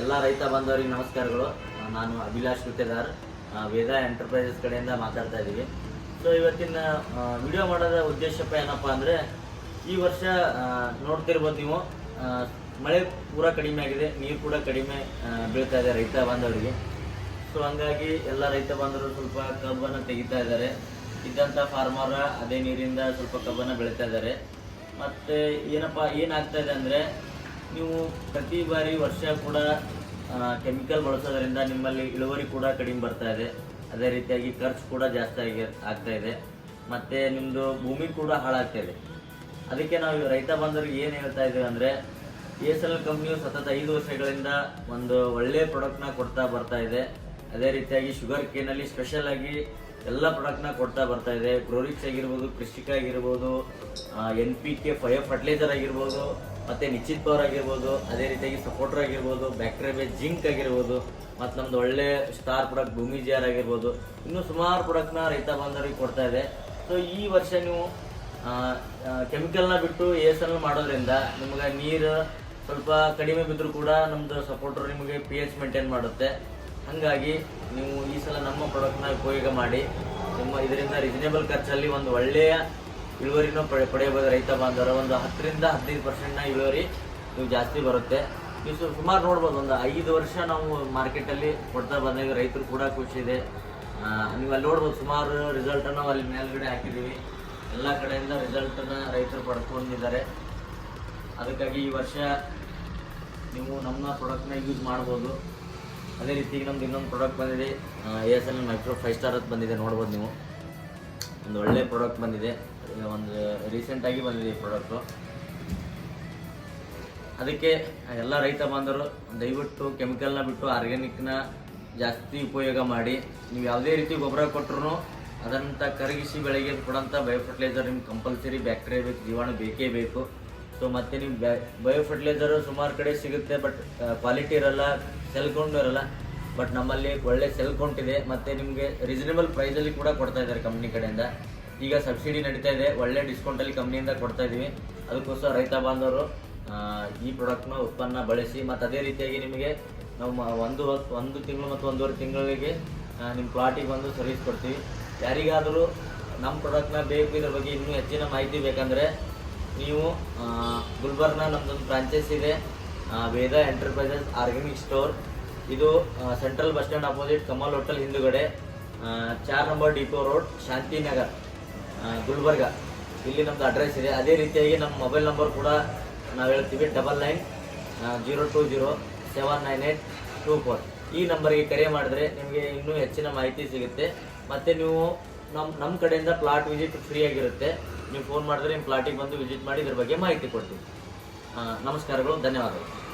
ಎಲ್ಲ ರೈತ ಬಾಂಧವರಿಗೆ ನಮಸ್ಕಾರಗಳು. ನಾನು ಅಭಿಲಾಷ್ ಗುತ್ತೇದಾರ್. ವೇದ ಎಂಟರ್ಪ್ರೈಸಸ್ ಕಡೆಯಿಂದ ಮಾತಾಡ್ತಾ ಇದ್ದೀವಿ ಸೊ ಇವತ್ತಿನ ವಿಡಿಯೋ ಮಾಡೋದ ಉದ್ದೇಶಪ್ಪ ಏನಪ್ಪ ಅಂದರೆ, ಈ ವರ್ಷ ನೋಡ್ತಿರ್ಬೋದು ನೀವು ಮಳೆ ಪೂರ ಕಡಿಮೆ ಆಗಿದೆ, ನೀರು ಕೂಡ ಕಡಿಮೆ ಬೀಳ್ತಾ ಇದೆ ರೈತ ಬಾಂಧವರಿಗೆ ಸೊ ಹಂಗಾಗಿ ಎಲ್ಲ ರೈತ ಬಾಂಧವರು ಸ್ವಲ್ಪ ಕಬ್ಬನ್ನು ತೆಗಿತಾ ಇದ್ದಾರೆ. ಇದ್ದಂಥ ಫಾರ್ಮರ್ ಅದೇ ನೀರಿಂದ ಸ್ವಲ್ಪ ಕಬ್ಬನ್ನು ಬೆಳೀತಾ ಇದ್ದಾರೆ. ಮತ್ತು ಏನಪ್ಪ, ಏನಾಗ್ತಾ ಇದೆ ಅಂದರೆ ನೀವು ಪ್ರತಿ ಬಾರಿ ವರ್ಷ ಕೂಡ ಕೆಮಿಕಲ್ ಬಳಸೋದ್ರಿಂದ ನಿಮ್ಮಲ್ಲಿ ಇಳುವರಿ ಕೂಡ ಕಡಿಮೆ ಬರ್ತಾ ಇದೆ. ಅದೇ ರೀತಿಯಾಗಿ ಖರ್ಚು ಕೂಡ ಜಾಸ್ತಿ ಆಗಿ, ಆಗ್ತಾ ಇದೆ. ಮತ್ತು ನಿಮ್ಮದು ಭೂಮಿ ಕೂಡ ಹಾಳಾಗ್ತಾ ಇದೆ. ಅದಕ್ಕೆ ನಾವು ರೈತ ಬಾಂಧವರಿಗೆ ಏನು ಹೇಳ್ತಾ ಇದ್ದೀವಿ ಅಂದರೆ, ಎ ಎಸ್ ಎಲ್ ಕಂಪ್ನಿಯು ಸತತ ಐದು ವರ್ಷಗಳಿಂದ ಒಂದು ಒಳ್ಳೆಯ ಪ್ರಾಡಕ್ಟ್ನ ಕೊಡ್ತಾ ಬರ್ತಾ ಇದೆ. ಅದೇ ರೀತಿಯಾಗಿ ಶುಗರ್ ಕೇನಲ್ಲಿ ಸ್ಪೆಷಲ್ ಆಗಿ ಎಲ್ಲ ಪ್ರಾಡಕ್ಟ್ನ ಕೊಡ್ತಾ ಬರ್ತಾ ಇದೆ. ಗ್ರೋರಿಕ್ಸ್ ಆಗಿರ್ಬೋದು ಕ್ರಿಸ್ಟಿಕ್ ಆಗಿರ್ಬೋದು N P K five fertiliser ಆಗಿರ್ಬೋದು, ಮತ್ತು ನಿಶ್ಚಿತ್ ಪವರ್ ಆಗಿರ್ಬೋದು, ಅದೇ ರೀತಿಯಾಗಿ ಸಪೋರ್ಟರ್ ಆಗಿರ್ಬೋದು ಬ್ಯಾಕ್ಟೀರಿಯಾ ಜಿಂಕ್ ಆಗಿರ್ಬೋದು, ಮತ್ತು ನಮ್ದು ಒಳ್ಳೆ ಸ್ಟಾರ್ ಪ್ರಾಡಕ್ಟ್ ಭೂಮಿ ಜಿಯರ್ ಆಗಿರ್ಬೋದು, ಇನ್ನೂ ಸುಮಾರು ಪ್ರಾಡಕ್ಟ್ನ ರೈತ ಬಾಂಧವರಿಗೆ ಕೊಡ್ತಾ ಇದೆ. ಸೊ ಈ ವರ್ಷ ನೀವು ಕೆಮಿಕಲ್ನ ಬಿಟ್ಟು ಎ ಎಸ್ ಎಲ್ ಮಾಡೋದ್ರಿಂದ ನಿಮ್ಗೆ ನೀರು ಸ್ವಲ್ಪ ಕಡಿಮೆ ಬಿದ್ದರೂ ಕೂಡ ನಮ್ಮದು ಸಪೋರ್ಟರ್ ನಿಮಗೆ ಪಿ ಎಚ್ ಮೇಂಟೈನ್ ಮಾಡುತ್ತೆ. ಹಾಗಾಗಿ ನೀವು ಈ ಸಲ ನಮ್ಮ ಪ್ರಾಡಕ್ಟ್ನ ಉಪಯೋಗ ಮಾಡಿ, ನಿಮ್ಮ ಇದರಿಂದ ರೀಸನೇಬಲ್ ಖರ್ಚಲ್ಲಿ ಒಂದು ಒಳ್ಳೆಯ ಇಳುವರಿನ ಪಡೆ, ಪಡೆಯಬಹುದು ರೈತ ಬಾಂಧವರು. ಒಂದು ಹತ್ತರಿಂದ ಹದಿನೈದು ಪರ್ಸೆಂಟ್ನ ಇಳುವರಿ ನೀವು ಜಾಸ್ತಿ ಬರುತ್ತೆ. ನೀವು ಸುಮಾರು ನೋಡ್ಬೋದು, ಒಂದು ಐದು ವರ್ಷ ನಾವು ಮಾರ್ಕೆಟಲ್ಲಿ ಕೊಡ್ತಾ ಬಂದಾಗ ರೈತರು ಕೂಡ ಖುಷಿ ಇದೆ. ನೀವು ಅಲ್ಲಿ ನೋಡ್ಬೋದು, ಸುಮಾರು ರಿಸಲ್ಟನ್ನು ಅಲ್ಲಿ ಮೇಲ್ಗಡೆ ಹಾಕಿದ್ದೀವಿ. ಎಲ್ಲ ಕಡೆಯಿಂದ ರಿಸಲ್ಟನ್ನು ರೈತರು ಪಡ್ಕೊಂಡಿದ್ದಾರೆ. ಅದಕ್ಕಾಗಿ ಈ ವರ್ಷ ನೀವು ನಮ್ಮ ಪ್ರಾಡಕ್ಟ್ನ ಯೂಸ್ ಮಾಡ್ಬೋದು. ಅದೇ ರೀತಿ ನಮ್ದು ಇನ್ನೊಂದು ಪ್ರಾಡಕ್ಟ್ ಬಂದಿದೆ. A S L micro five star ಅಂತ ಬಂದಿದೆ, ನೋಡ್ಬೋದು ನೀವು. ಒಂದು ಒಳ್ಳೆ ಪ್ರಾಡಕ್ಟ್ ಬಂದಿದೆ. ಈಗ ಒಂದು ರೀಸೆಂಟಾಗಿ ಬಂದಿದೆ ಈ ಪ್ರಾಡಕ್ಟು ಅದಕ್ಕೆ ಎಲ್ಲ ರೈತ ಬಾಂಧವರು ದಯವಿಟ್ಟು ಕೆಮಿಕಲ್ನ ಬಿಟ್ಟು ಆರ್ಗ್ಯಾನಿಕ್ನ ಜಾಸ್ತಿ ಉಪಯೋಗ ಮಾಡಿ. ನೀವು ಯಾವುದೇ ರೀತಿ ಗೊಬ್ಬರ ಕೊಟ್ಟರು ಅದರಂತ ಕರಗಿಸಿ ಬೆಳೆಗೆ ಕೊಡೋಂಥ ಬಯೋ ಫರ್ಟಿಲೈಸರ್ ನಿಮ್ಗೆ ಕಂಪಲ್ಸರಿ ಬ್ಯಾಕ್ಟೀರಿಯಾ ಬೇಕು, ಜೀವಾಣು ಬೇಕೇ ಬೇಕು. ಸೊ ಮತ್ತೆ ನೀವು ಬಯೋ ಫರ್ಟಿಲೈಸರ್ ಸುಮಾರು ಕಡೆ ಸಿಗುತ್ತೆ ಬಟ್ ಕ್ವಾಲಿಟಿ ಇರಲ್ಲ ಸೆಲ್ ಕೌಂಟು ಇರಲ್ಲ ಬಟ್ ನಮ್ಮಲ್ಲಿ ಒಳ್ಳೆ ಸೆಲ್ ಕೌಂಟ್ ಇದೆ. ಮತ್ತು ನಿಮಗೆ ರೀಸನೇಬಲ್ ಪ್ರೈಸಲ್ಲಿ ಕೂಡ ಕೊಡ್ತಾ ಇದ್ದಾರೆ ಕಂಪ್ನಿ ಕಡೆಯಿಂದ. ಈಗ ಸಬ್ಸಿಡಿ ನಡೀತಾ ಇದೆ, ಒಳ್ಳೆ ಡಿಸ್ಕೌಂಟಲ್ಲಿ ಕಂಪ್ನಿಯಿಂದ ಕೊಡ್ತಾ ಇದ್ದೀವಿ ಅದಕ್ಕೋಸ್ಕರ ರೈತ ಬಾಂಧವರು ಈ ಪ್ರಾಡಕ್ಟ್ನ ಉತ್ಪನ್ನ ಬಳಸಿ, ಮತ್ತು ಅದೇ ರೀತಿಯಾಗಿ ನಿಮಗೆ ನಾವು ಒಂದು ಒಂದು ತಿಂಗಳು ಮತ್ತು ಒಂದೂವರೆ ತಿಂಗಳಿಗೆ ನಿಮ್ಮ ಪ್ಲಾಟಿಗೆ ಬಂದು ಸರ್ವಿಸ್ ಕೊಡ್ತೀವಿ. ಯಾರಿಗಾದರೂ ನಮ್ಮ ಪ್ರಾಡಕ್ಟ್ನ ಬೇಕು, ಇದ್ರ ಬಗ್ಗೆ ಇನ್ನೂ ಹೆಚ್ಚಿನ ಮಾಹಿತಿ ಬೇಕಂದರೆ ನೀವು ಗುಲ್ಬರ್ಗ ನಮ್ಮದೊಂದು ಬ್ರಾಂಚಸ್ ಇದೆ ವೇದ ಎಂಟರ್ಪ್ರೈಸಸ್ ಆರ್ಗ್ಯಾನಿಕ್ ಸ್ಟೋರ್ ಇದು central bus stand opposite Kamal hotel ಹಿಂದುಗಡೆ ಚಾರ್ number depot road Shantinagar Gulbarga. ಇಲ್ಲಿ ನಮ್ದು ಅಡ್ರೆಸ್ ಇದೆ. ಅದೇ ರೀತಿಯಾಗಿ ನಮ್ಮ ಮೊಬೈಲ್ ನಂಬರ್ ಕೂಡ ನಾವು ಹೇಳ್ತೀವಿ double nine zero two zero seven nine eight two four ಈ ನಂಬರ್ಗೆ ಕರೆ ಮಾಡಿದ್ರೆ ನಿಮಗೆ ಇನ್ನೂ ಹೆಚ್ಚಿನ ಮಾಹಿತಿ ಸಿಗುತ್ತೆ. ಮತ್ತು ನೀವು ನಮ್ಮ ನಮ್ಮ ಕಡೆಯಿಂದ ಪ್ಲಾಟ್ ವಿಸಿಟ್ ಫ್ರೀ ಆಗಿರುತ್ತೆ. ನೀವು ಫೋನ್ ಮಾಡಿದ್ರೆ ನಿಮ್ಮ ಪ್ಲಾಟಿಗೆ ಬಂದು ವಿಸಿಟ್ ಮಾಡಿ ಇದ್ರ ಬಗ್ಗೆ ಮಾಹಿತಿ ಕೊಡ್ತೀವಿ. ನಮಸ್ಕಾರಗಳು, ಧನ್ಯವಾದಗಳು.